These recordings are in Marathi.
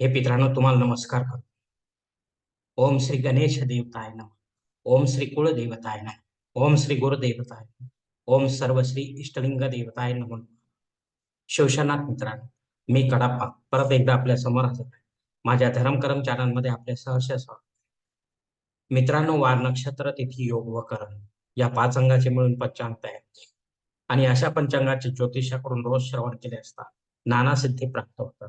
हे पित्रांनो तुम्हाला नमस्कार करतो. ओम श्री गणेश देवताय नम. ओम श्री कुळदेवताय नम. ओम श्री गुरुदेवताय ओम सर्व श्री इष्टलिंग देवताय नम. शिवशनाथ मित्रांनो मी कडाप्पा. परत एकदा आपल्यासमोर हजर आहे. माझ्या धर्मकर्म चॅनलमध्ये आपले सहर्ष स्वागत. मित्रांनो वार नक्षत्र तिथी योग व करण या पाच अंगाचे मिळून पंचांग तयार केले. आणि अशा पंचांगाचे ज्योतिषाकडून रोज श्रवण केले असता नाना सिद्धी प्राप्त होतात.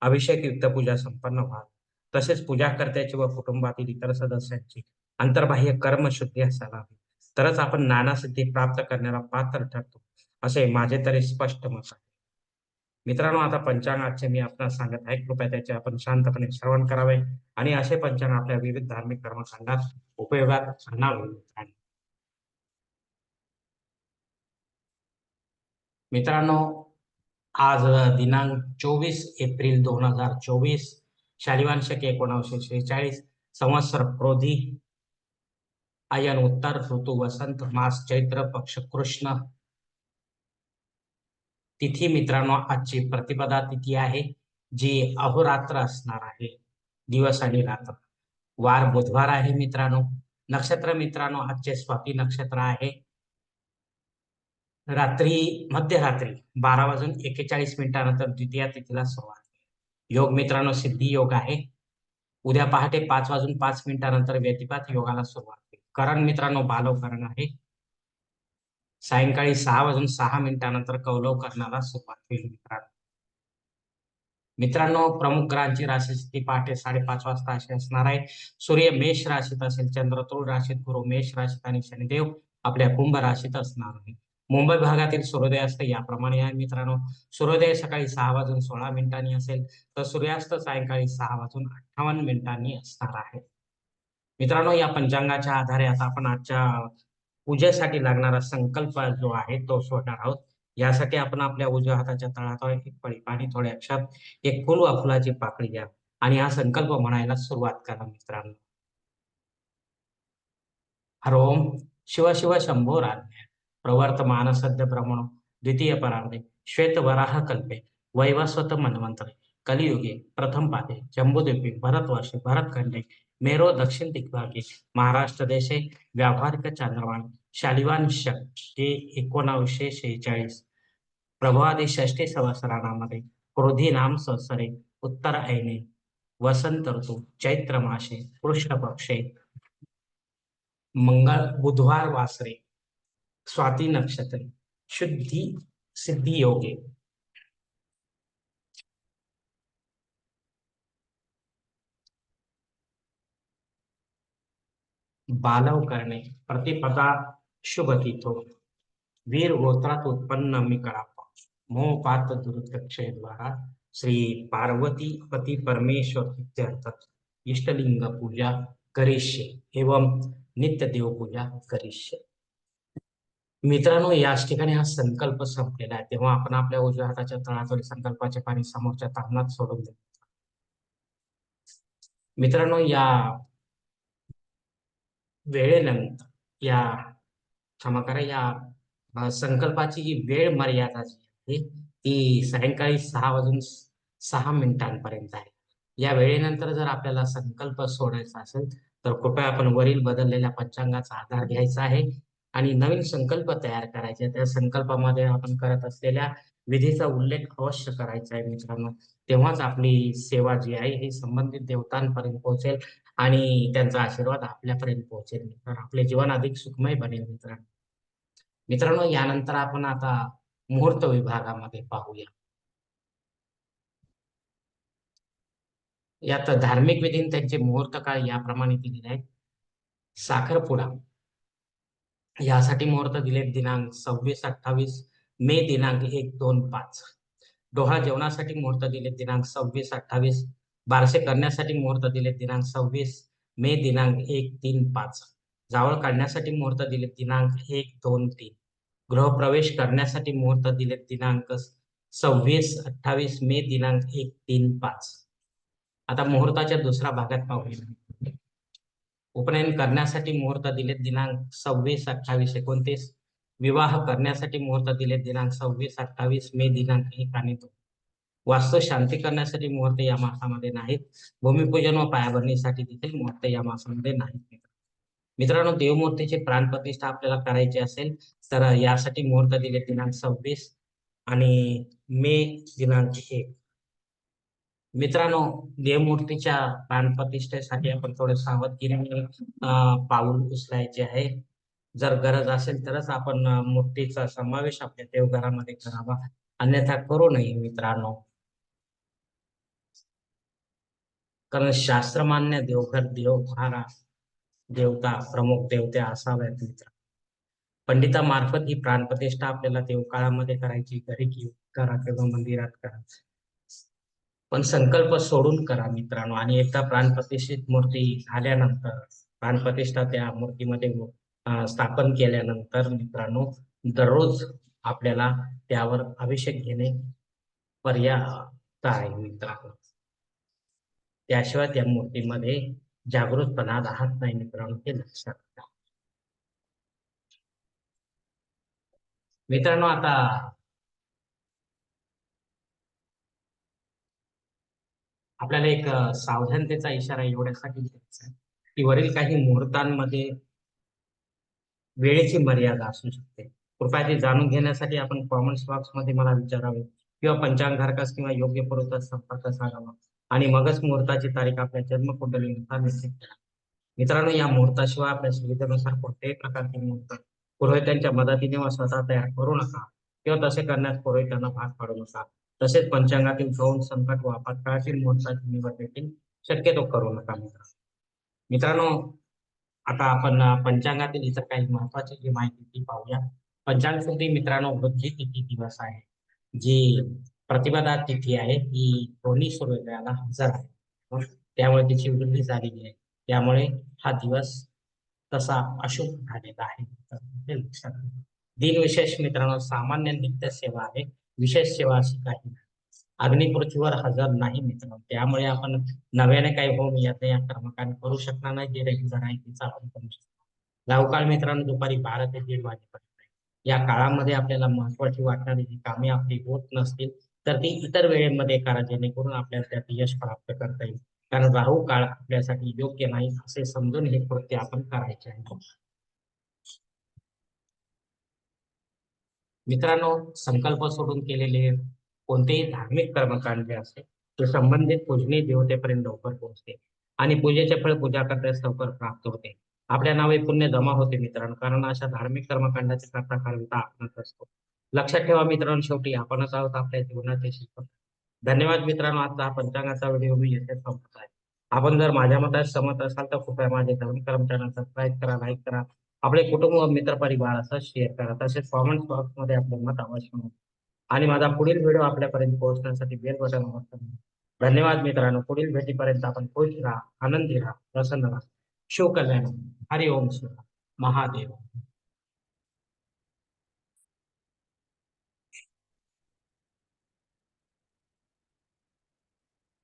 अभिषेक युक्त पूजा संपन्न व्हावी. तसेच पूजा कर्त्याची व कुटुंबातील इतर सदस्यांची अंतर्बाह्य कर्मशुद्धी असायला हवी तरच आपण नाना सिद्धी प्राप्त करण्याला पात्र ठरतो असे माझे तरी स्पष्ट मत आहे. मित्रांनो आता पंचांगाचे मी आपणास सांगत आहे कृपया त्याचे आपण शांतपणे श्रवण करावे आणि असे पंचांग आपल्या विविध धार्मिक कर्मकांडात उपयोगात आणावे. मित्रांनो. आज दिनांक चोवीस एप्रिल दोन हजार चोवीस शालिवान शके एकोणावीसशे शेहेचाळीस संवत्सर क्रोधी आयन उत्तर ऋतू वसंत मास चैत्र पक्ष कृष्ण. तिथी मित्रांनो आजची प्रतिपदा तिथी आहे जी अहोरात्र असणार आहे दिवस आणि रात्र. वार बुधवार आहे मित्रांनो. नक्षत्र मित्रांनो आजचे स्वाती नक्षत्र आहे. रात्री मध्यरात्री बारा वाजून एक्केचाळीस मिनिटानंतर द्वितीया तिथीला सुरुवात. योग मित्रांनो सिद्धी योग आहे. उद्या पहाटे पाच वाजून पाच मिनिटानंतर व्यतिपात योगाला सुरुवात होईल. करण मित्रांनो बालव करण आहे. सायंकाळी सहा वाजून सहा मिनिटानंतर कौलव करण्याला सुरुवात होईल मित्रांनो. मित्रांनो प्रमुख ग्रहांची राशी स्थिती पहाटे साडेपाच वाजता अशी असणार आहे. सूर्य मेष राशीत असेल चंद्र तुळ राशीत गुरु मेष राशीत आणि शनिदेव आपल्या कुंभ राशीत असणार आहे. मुंबई भागातील सूर्योदय असते. याप्रमाणे आहे मित्रांनो सूर्योदय सकाळी सहा वाजून सोळा मिनिटांनी असेल तर सूर्यास्त सायंकाळी सहा वाजून अठ्ठावन्न मिनिटांनी असणार आहे. मित्रांनो या पंचांगाच्या आधारे आता आपण आजच्या पूजेसाठी लागणारा संकल्प जो आहे तो सोडणार आहोत. यासाठी आपण आपल्या उजव्या हाताच्या तळावर एक पळी पाणी थोड्या अक्षात एक फुल वा फुलाची पाकळी घ्या आणि हा संकल्प म्हणायला सुरुवात करा मित्रांनो. हरोम शिव शिव शंभो राज्ञ. प्रवर्तमान सद्य ब्रह्मणो द्वितीय परार्धे श्वेत वराह कल्पे वैवस्वत मनवंतरे कलियुगे प्रथम पादे जम्बूद्वीपे भरतवर्षे भरतखंडे मेरो दक्षिण दिग्भागे महाराष्ट्र देशे व्यावहारिक चांद्रवाण शालिवान शके एकोणावीसशे शेहेचाळीस प्रभावादी षष्टी संवत्सरामध्ये क्रोधी नाम संसरे उत्तर ऐने वसंत ऋतू चैत्र मासे कृष्ण पक्षे मंगळ बुधवार वासरे स्वाती नक्षत्रे, शुद्धि, सिद्धि योगे। बालव करणे, प्रतिपदा शुभ तिथो वीर गोत्रात उत्पन्न मोह पात दुर्दक्षय द्वारा श्री पार्वती पती परमेश्वर इष्टलिंग पूजा करिष्ये एवं नित्य देव पूजा करिष्ये। मित्रांनो याच ठिकाणी हा संकल्प संपलेला आहे. तेव्हा आपण आपल्या उजव्या हाताच्या तळातून संकल्पाचे पाणी समोरच्या तामणात सोडून देतो मित्रांनो या वेळेनंतर या क्षमा करा या संकल्पाची जी वेळ मर्यादा जी आहे ती सायंकाळी सहा वाजून सहा मिनिटांपर्यंत आहे. या वेळेनंतर जर आपल्याला संकल्प सोडायचा असेल तर कृपया आपण वरील बदललेल्या पंचांगाचा आधार घ्यायचा आहे. आणि नवीन संकल्प तयार करायचे. त्या संकल्पामध्ये आपण करत असलेल्या विधीचा उल्लेख अवश्य करायचा आहे मित्रांनो. तेव्हाच आपली सेवा जी आहे ही संबंधित देवतांपर्यंत पोहोचेल आणि त्यांचा आशीर्वाद आपल्यापर्यंत पोहोचेल मित्रांनो. आपले जीवन अधिक सुखमय बनेल मित्रांनो. मित्रांनो यानंतर आपण आता मुहूर्त विभागामध्ये पाहूया. यात धार्मिक विधीन त्यांचे मुहूर्त काळ याप्रमाणे दिलेले आहेत. साखरपुडा. यासाठी मुहूर्त दिले दिनांक सव्वीस अठ्ठावीस मे दिनांक एक दोन पाच. डोहा जेवणासाठी मुहूर्त दिले दिनांक सव्वीस अठ्ठावीस. बारसे करण्यासाठी मुहूर्त दिले दिनांक सव्वीस मे दिनांक एक तीन पाच. जावळ काढण्यासाठी मुहूर्त दिले दिनांक एक दोन तीन. गृहप्रवेश करण्यासाठी मुहूर्त दिले दिनांक सव्वीस अठ्ठावीस मे दिनांक एक तीन पाच. आता मुहूर्ताच्या दुसऱ्या भागात पाहूया. उपनयन करण्यासाठी मुहूर्त दिले दिनांक सव्वीस अठ्ठावीस एकोणतीस. विवाह करण्यासाठी मुहूर्त दिले दिनांक सव्वीस अठ्ठावीस मे दिनांक एक आणि दोन वास्तू शांती करण्यासाठी मुहूर्त या मासामध्ये नाहीत. भूमिपूजन व पायाभरणीसाठी देखील मुहूर्त या मासामध्ये नाहीत मित्रांनो देवमूर्तीची प्राणप्रतिष्ठा आपल्याला करायची असेल तर यासाठी मुहूर्त दिले दिनांक सव्वीस आणि मे दिनांक एक. मित्रांनो देवमूर्तीच्या प्राणप्रतिष्ठेसाठी आपण थोडं सावधगिरीने अं, पाऊल उचलायचे आहे. जर गरज असेल तरच आपण मूर्तीचा समावेश आपल्या देवघरामध्ये करावा. अन्यथा करू नये मित्रांनो. कारण शास्त्रमान्य देवघर देवघरा देवता प्रमुख देवते असाव्यात मित्र पंडितामार्फत ही प्राणप्रतिष्ठा आपल्याला देवकाळामध्ये करायची घरी की करा किंवा मंदिरात करा पण संकल्प सोडून करा मित्रांनो. आणि एकदा प्राणप्रतिष्ठित मूर्ती झाल्यानंतर प्राणप्रतिष्ठा त्या मूर्तीमध्ये स्थापन केल्यानंतर मित्रांनो दररोज आपल्याला त्यावर अभिषेक घेणे पर्याप्त आहे मित्रांनो. त्याशिवाय त्या मूर्तीमध्ये जागृतपणा राहत नाही मित्रांनो हे लक्षात घ्या मित्रांनो आता आपल्याला एक सावधानतेचा इशारा एवढ्यासाठी घ्यायचा आहे की वरील काही मुहूर्तांमध्ये वेळेची मर्यादा असू शकते. कृपया ते जाणून घेण्यासाठी आपण कॉमेंट्स बॉक्समध्ये मला विचारावे किंवा पंचांगारकास किंवा योग्य पुरवठा संपर्क साधावा आणि मगच मुहूर्ताची तारीख आपल्या जन्मकुंडलीनुसार निश्चित करा. मित्रांनो या मुहूर्ताशिवाय आपल्या सुविधेनुसार कोणत्याही प्रकारचे मुहूर्त पुरोहितांच्या मदतीने व स्वतः तयार करू नका किंवा तसे करण्यास पुरोहितांना भाग पाडू नका. तसेच पंचांगातील गौण संकट व आपत्काळातील मुहूर्ताची निवड देखील शक्यतो करू नका मित्रांनो मित्रांनो आता आपण पंचांगातील इतर काही महत्वाची जी माहिती ती पाहूया. पंचांग सुद्धा मित्रांनो वृद्धी तिथी दिवस आहे. जी प्रतिपदा तिथी आहे ती दोन्ही सूर्योदयाला हजर आहे. त्यामुळे तिची वृद्धी झालेली आहे. त्यामुळे हा दिवस तसा अशुभ झालेला आहे. दिन विशेष दिनविशेष मित्रांनो सामान्य नित्य सेवा आहे. विशेष सेवा अशी काही अग्निपृथ्वीवर हजर नाही मित्रांनो त्यामुळे आपण नव्याने काही होम यात या कर्मकांड करू शकणार नाही. जे रेग्युलर आहे तिचा आपण करू शकतो लावकाळ मित्रांनो दुपारी बारा ते दीड वाजेपर्यंत. या काळामध्ये आपल्याला महत्वाची वाटणारी जी कामे आपली होत नसतील तर ती इतर वेळेमध्ये करा जेणेकरून आपल्याला त्यात यश प्राप्त करता येईल. कारण राहू काळ आपल्यासाठी योग्य नाही असे समजून हे कृत्य आपण करायचे आहे. मित्रांनो संकल्प सोडून केलेले कोणतेही धार्मिक कर्मकांड जे असते ते संबंधित पूजनीय देवतेपर्यंत लवकर पोहोचते आणि पूजेचे फळ पूजा करण्यास लवकर प्राप्त होते. आपल्या नावे पुण्य जमा होते मित्रांनो कारण अशा धार्मिक कर्मकांडाचे करता करता आपणच असतो. लक्षात ठेवा मित्रांनो शेवटी आपणच आहोत आपल्या जीवनाचे शिक्षण. धन्यवाद मित्रांनो आजचा हा पंचांगाचा व्हिडिओ मी येथे संपत आहे. आपण जर माझ्या मतात सहमत असाल तर कृपया माझे धर्म कर्मचाऱ्यांना सबस्क्राईब करा लाईक करा आपले कुटुंब व मित्र परिवार असं शेअर करा. तसेच कॉमेंट बॉक्समध्ये आपले मत अवश्य नोंदवा. आणि माझा पुढील व्हिडिओ आपल्यापर्यंत पोहोचण्यासाठी बेल बटन धन्यवाद मित्रांनो. पुढील भेटीपर्यंत आपण खुश राहा आनंदी राहा प्रसन्न राहा. शिवकल्याण. हरि ओम महादेव.